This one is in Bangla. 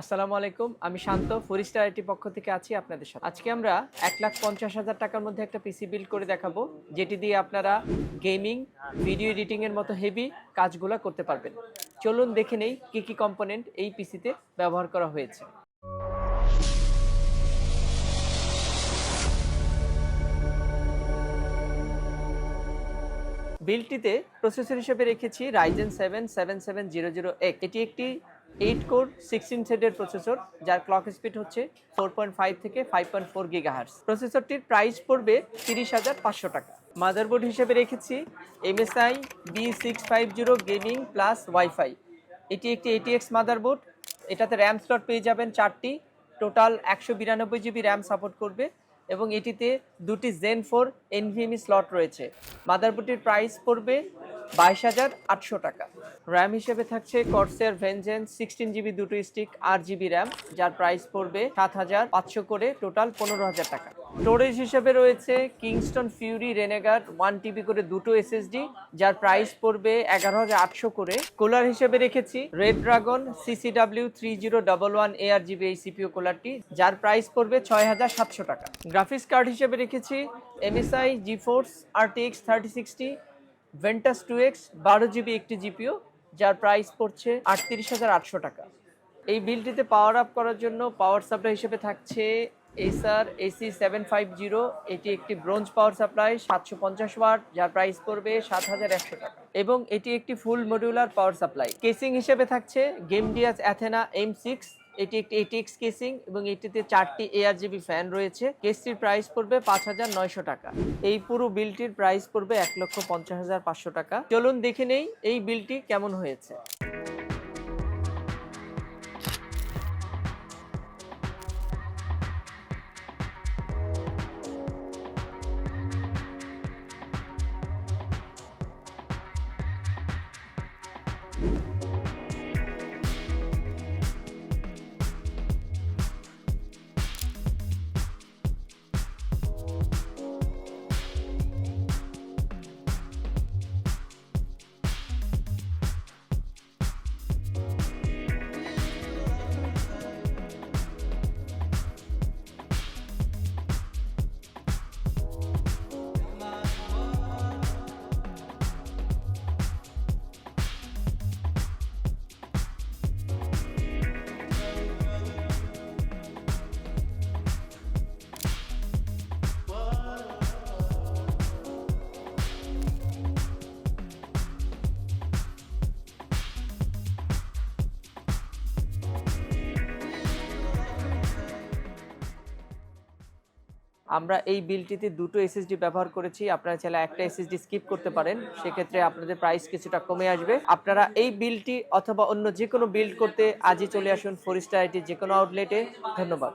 আসসালামু আলাইকুম, আমি শান্ত ফরিস্টার আইটি পক্ষ থেকে আছি আপনাদের সাথে। আজকে আমরা এক লাখ পঞ্চাশ হাজার টাকার মধ্যে একটা পিসি বিল্ড করে দেখাবো, যেটি দিয়ে আপনারা গেমিং ভিডিও এডিটিং এর মতো হেভি কাজগুলো করতে পারবেন। চলুন দেখে নেই কি কি কম্পোনেন্ট এই পিসিতে ব্যবহার করা হয়েছে। বিলটিতে প্রসেসর হিসেবে রেখেছি Ryzen seven seven seven zero zero এক এটি একটি এইট কোর সিক্সটিন থ্রেডের প্রসেসর যার ক্লক স্পিড হচ্ছে ফোর পয়েন্ট ফাইভ থেকে ফাইভ পয়েন্ট ফোর গিগাহার্স প্রসেসরটির প্রাইস পড়বে তিরিশ হাজার পাঁচশো টাকা। মাদারবোর্ড হিসেবে রেখেছি MSI B six five zero gaming plus WiFi এটি একটি এটিএক্স মাদারবোর্ড এটাতে র্যাম স্লট পেয়ে যাবেন চারটি টোটাল একশো বিরানব্বই জিবি র্যাম সাপোর্ট করবে এবং এটিতে দুটি জেন ফোর এনভিএমই স্লট রয়েছে। মাদারবোর্ডটির প্রাইস পড়বে বাইশ হাজার আটশো টাকা। র্যাম হিসেবে থাকছে কর্সের ভেনজেন সিক্সটিন জিবি দুটো স্টিক আট জিবি র্যাম যার প্রাইস পড়বে সাত হাজার পাঁচশো করে টোটাল পনেরো হাজার টাকা। স্টোরেজ হিসেবে রয়েছে Kingston Fury Renegade one TB করে দুটো এসএসডি যার প্রাইস পড়বে এগারো হাজার আটশো করে। কুলার হিসেবে রেখেছি red dragon C C W three zero double one A R GB এই সিপিও কুলারটি যার প্রাইস পড়বে ছয় হাজার সাতশো টাকা। গ্রাফিক্স কার্ড হিসেবে রেখেছি MSI GeForce RTX thirty sixty Ventus two X বারো জিবি একটি জিপিও যার প্রাইস পড়ছে আটত্রিশ হাজার আটশো টাকা। এই বিলটিতে পাওয়ার আপ করার জন্য পাওয়ার সাপ্লাই হিসেবে থাকছে এসার এসি সেভেন ফাইভ জিরো এটি একটি ব্রোঞ্জ পাওয়ার সাপ্লাই সাতশো পঞ্চাশ ওয়াট যার প্রাইস পড়বে সাত হাজার একশো টাকা। এবং এটি একটি full modular power supply casing হিসেবে থাকছে গেমডিয়াস অ্যাথেনা এম সিক্স এটি একটি এটিএক্স কেসিং এবং এটিতে চারটি এআর জিবি ফ্যান রয়েছে। কেসটির প্রাইস পড়বে পাঁচ হাজার নয়শো টাকা। এই পুরো বিলটির প্রাইস পড়বে এক লক্ষ পঞ্চাশ হাজার পাঁচশো টাকা। চলুন দেখে নেই এই বিলটি কেমন হয়েছে। আমরা এই বিলটিতে দুটো এসএসডি ব্যবহার করেছি। আপনারা চাইলে একটা এসএসডি স্কিপ করতে পারেন। সেক্ষেত্রে আপনাদের প্রাইস কিছুটা কমে আসবে। আপনারা এই বিলটি অথবা অন্য যে কোনো বিল্ড করতে আজই চলে আসুন ফরিস্টার আইটি যে কোনো আউটলেটে ধন্যবাদ।